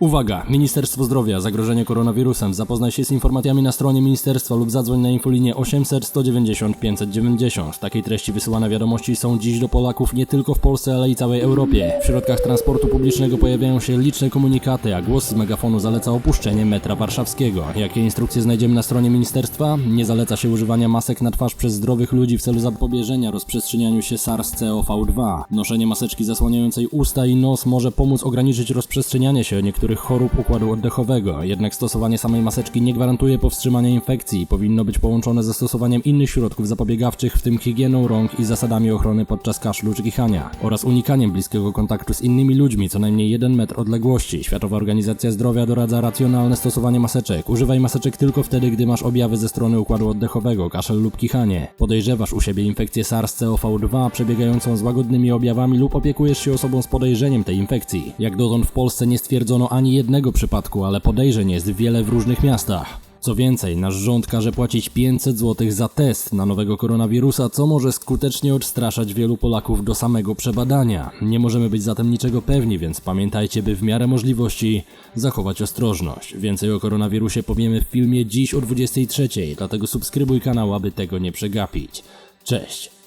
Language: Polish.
Uwaga! Ministerstwo Zdrowia, zagrożenie koronawirusem. Zapoznaj się z informacjami na stronie ministerstwa lub zadzwoń na infolinię 800 190 590. Takiej treści wysyłane wiadomości są dziś do Polaków nie tylko w Polsce, ale i całej Europie. W środkach transportu publicznego pojawiają się liczne komunikaty, a głos z megafonu zaleca opuszczenie metra warszawskiego. Jakie instrukcje znajdziemy na stronie ministerstwa? Nie zaleca się używania masek na twarz przez zdrowych ludzi w celu zapobieżenia rozprzestrzenianiu się SARS-CoV-2. Noszenie maseczki zasłaniającej usta i nos może pomóc ograniczyć rozprzestrzenianie się niektórych chorób układu oddechowego. Jednak stosowanie samej maseczki nie gwarantuje powstrzymania infekcji. Powinno być połączone ze stosowaniem innych środków zapobiegawczych, w tym higieną rąk i zasadami ochrony podczas kaszlu czy kichania oraz unikaniem bliskiego kontaktu z innymi ludźmi co najmniej 1 metr odległości. Światowa Organizacja Zdrowia doradza racjonalne stosowanie maseczek. Używaj maseczek tylko wtedy, gdy masz objawy ze strony układu oddechowego, kaszel lub kichanie. Podejrzewasz u siebie infekcję SARS-CoV-2 przebiegającą z łagodnymi objawami lub opiekujesz się osobą z podejrzeniem tej infekcji. Jak dotąd w Polsce nie stwierdzono ani jednego przypadku, ale podejrzeń jest wiele w różnych miastach. Co więcej, nasz rząd każe płacić 500 zł za test na nowego koronawirusa, co może skutecznie odstraszać wielu Polaków do samego przebadania. Nie możemy być zatem niczego pewni, więc pamiętajcie, by w miarę możliwości zachować ostrożność. Więcej o koronawirusie powiemy w filmie dziś o 23, dlatego subskrybuj kanał, aby tego nie przegapić. Cześć!